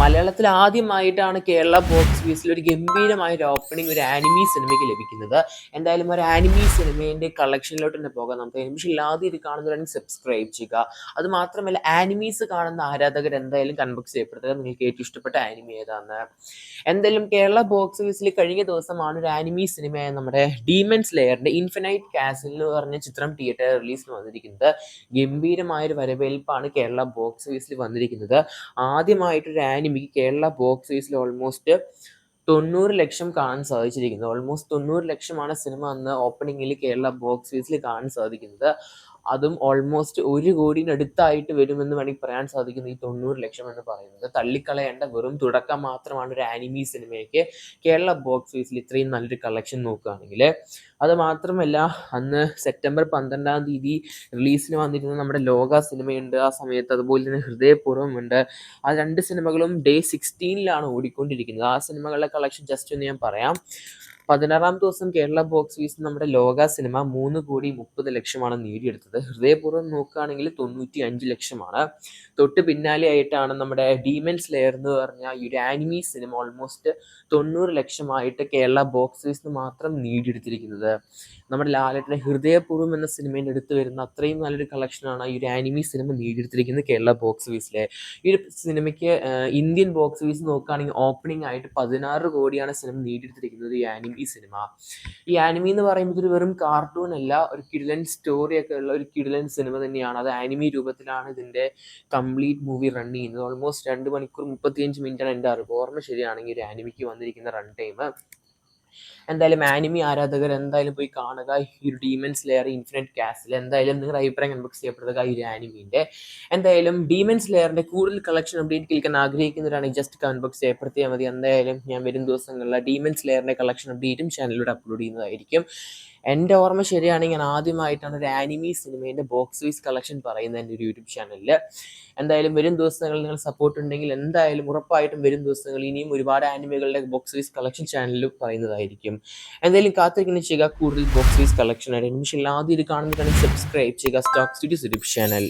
മലയാളത്തിൽ ആദ്യമായിട്ടാണ് കേരള ബോക്സ് ഓഫീസിൽ ഒരു ഗംഭീരമായ ഒരു ഓപ്പണിംഗ് ഒരു ആനിമി സിനിമയ്ക്ക് ലഭിക്കുന്നത്. എന്തായാലും ഒരു ആനിമി സിനിമേന്റെ കളക്ഷനിലോട്ട് തന്നെ പോകാം. നമുക്ക് നിമിഷം ഇല്ലാതെ ഇത് കാണുന്നവരാണെങ്കിൽ സബ്സ്ക്രൈബ് ചെയ്യുക. അത് മാത്രമല്ല ആനിമീസ് കാണുന്ന ആരാധകർ എന്തായാലും കൺബോക്സ് ചെയ്യപ്പെടുത്തുക. നിങ്ങൾക്ക് ഏറ്റവും ഇഷ്ടപ്പെട്ട ആനിമി ഏതാന്ന്? എന്തായാലും കേരള ബോക്സ് ഓഫീസിൽ കഴിഞ്ഞ ദിവസമാണ് ഒരു ആനിമി സിനിമയായ നമ്മുടെ ഡീമൻസ് ലെയറിന്റെ ഇൻഫിനൈറ്റ് കാസിൽ എന്ന് പറഞ്ഞ ചിത്രം തിയേറ്റർ റിലീസ് വന്നിരിക്കുന്നത്. ഗംഭീരമായൊരു വരവേൽപ്പാണ് കേരള ബോക്സ് ഓഫീസിൽ വന്നിരിക്കുന്നത്. ആദ്യമായിട്ടൊരു ആനിമിക്ക് കേരള ബോക്സ് ഓഫീസിൽ ഓൾമോസ്റ്റ് തൊണ്ണൂറ് ലക്ഷം കാണാൻ സാധിച്ചിരിക്കുന്നത് ഓൾമോസ്റ്റ് തൊണ്ണൂറ് ലക്ഷമാണ് സിനിമ അന്ന് ഓപ്പണിങ്ങിൽ കേരള ബോക്സ് ഓഫീസിൽ കാണാൻ സാധിക്കുന്നത്. അതും ഓൾമോസ്റ്റ് ഒരു കോടിയിനടുത്തായിട്ട് വരുമെന്ന് വേണമെങ്കിൽ പറയാൻ സാധിക്കുന്നു ഈ തൊണ്ണൂറ് ലക്ഷം എന്ന് പറയുന്നത്. തള്ളിക്കളയേണ്ട വെറും തുടക്കം മാത്രമാണ് ഒരു ആനിമി സിനിമയ്ക്ക് കേരള ബോക്സ് ഓഫീസിൽ ഇത്രയും നല്ലൊരു കളക്ഷൻ നോക്കുകയാണെങ്കിൽ അത് മാത്രമല്ല അന്ന് സെപ്റ്റംബർ പന്ത്രണ്ടാം തീയതി റിലീസിന് വന്നിരുന്ന നമ്മുടെ ലോക സിനിമയുണ്ട് ആ സമയത്ത് അതുപോലെ തന്നെ ഹൃദയപൂർവമുണ്ട്. ആ രണ്ട് സിനിമകളും ഡേ സിക്സ്റ്റീനിലാണ് ഓടിക്കൊണ്ടിരിക്കുന്നത്. ആ സിനിമകളുടെ കളക്ഷൻ ജസ്റ്റ് ഒന്ന് ഞാൻ പറയാം. പതിനാറാം ദിവസം കേരള ബോക്സ് ഓഫീസിൽ നമ്മുടെ ലോക സിനിമ മൂന്ന് കോടി മുപ്പത് ലക്ഷമാണ് നേടിയെടുത്തത്. ഹൃദയപൂർവം നോക്കുകയാണെങ്കിൽ തൊണ്ണൂറ്റി അഞ്ച് ലക്ഷമാണ്. തൊട്ട് പിന്നാലെ ആയിട്ടാണ് നമ്മുടെ ഡീമൻസ് ലെയർ എന്ന് പറഞ്ഞ ഈ ഒരു ആനിമി സിനിമ ഓൾമോസ്റ്റ് തൊണ്ണൂറ് ലക്ഷമായിട്ട് കേരള ബോക്സ് ഓഫീസിൽ മാത്രം നേടിയെടുത്തിരിക്കുന്നത്. നമ്മുടെ ലാലേട്ടന്റെ ഹൃദയപൂർവം എന്ന സിനിമയിൽ എടുത്തു വരുന്ന അത്രയും നല്ലൊരു കളക്ഷനാണ് ഈ ഒരു ആനിമി സിനിമ നേടിയെടുത്തിരിക്കുന്നത് കേരള ബോക്സ് ഓഫീസിലെ ഈ ഒരു സിനിമയ്ക്ക് ഇന്ത്യൻ ബോക്സ് ഓഫീസ് നോക്കുകയാണെങ്കിൽ ഓപ്പണിംഗ് ആയിട്ട് പതിനാറ് കോടിയാണ് സിനിമ നേടിയെടുത്തിരിക്കുന്നത് ഈ ആനിമി സിനിമ. ഈ ആനിമി എന്ന് പറയുമ്പോൾ ഇതൊരു വെറും കാർട്ടൂൺ അല്ല ഒരു കിഡിലൻ സ്റ്റോറി ഒക്കെ ഉള്ള ഒരു കിഡിലൻ സിനിമ തന്നെയാണ്. അത് ആനിമി രൂപത്തിലാണ് ഇതിന്റെ കംപ്ലീറ്റ് മൂവി റൺ ചെയ്യുന്നത്. ഓൾമോസ്റ്റ് രണ്ട് മണിക്കൂർ മുപ്പത്തിയഞ്ച് മിനിറ്റാണ് എന്റെ അറിവ്. ഓർമ്മ ശരിയാണെങ്കിൽ ഒരു ആനിമിക്ക് വന്നിരിക്കുന്ന റൺ ടൈം എന്തായാലും ആനിമി ആരാധകർ എന്തായാലും പോയി കാണുക. ഈ ഡീമൻസ് ലെയർ ഇൻഫിനിറ്റ് കാസിൽ എന്തായാലും നിങ്ങളുടെ അഭിപ്രായം കൺബോക്സ് ചെയ്യപ്പെടുക ഈ ആനിമീന്റെ എന്തായാലും ഡീമൻസ് ലെയറിന്റെ കൂടുതൽ കളക്ഷൻ അപ്ഡേറ്റ് കേൾക്കാൻ ആഗ്രഹിക്കുന്നവരാണെങ്കിൽ ജസ്റ്റ് കൺബോക്സ് ചെയ്യപ്പെടുത്തിയാൽ മതി. എന്തായാലും ഞാൻ വരും ദിവസങ്ങളിൽ ഡീമൻസ് ലെയറിന്റെ കളക്ഷൻ അപ്ഡേറ്റും ചാനലിലൂടെ അപ്ലോഡ് ചെയ്യുന്നതായിരിക്കും. എന്റെ ഓർമ്മ ശരിയാണെങ്കിൽ ഞാൻ ആദ്യമായിട്ടാണ് ഒരു ആനിമി സിനിമേന്റെ ബോക്സ് ഓഫീസ് കളക്ഷൻ പറയുന്നത് എന്റെ ഒരു യൂട്യൂബ് ചാനലിൽ എന്തായാലും വരും ദിവസങ്ങളിൽ നിങ്ങൾ സപ്പോർട്ട് ഉണ്ടെങ്കിൽ എന്തായാലും ഉറപ്പായിട്ടും വരും ദിവസങ്ങളിൽ ഇനിയും ഒരുപാട് ആനിമകളുടെ ബോക്സ് ഓഫീസ് കളക്ഷൻ ചാനലിൽ പറയുന്നതായിരിക്കും. എന്തായാലും കാത്തിരിക്കുന്ന ചെയ്യുക കൂടുതൽ ബോക്സ് ഓഫീസ് കളക്ഷൻ ആയിട്ട്. നിമിഷം ആദ്യം ഇത് കാണുന്നതാണെങ്കിൽ സബ്സ്ക്രൈബ് ചെയ്യുക സ്റ്റോക്ക് സ്റ്റുഡിയോസ് യൂട്യൂബ് ചാനൽ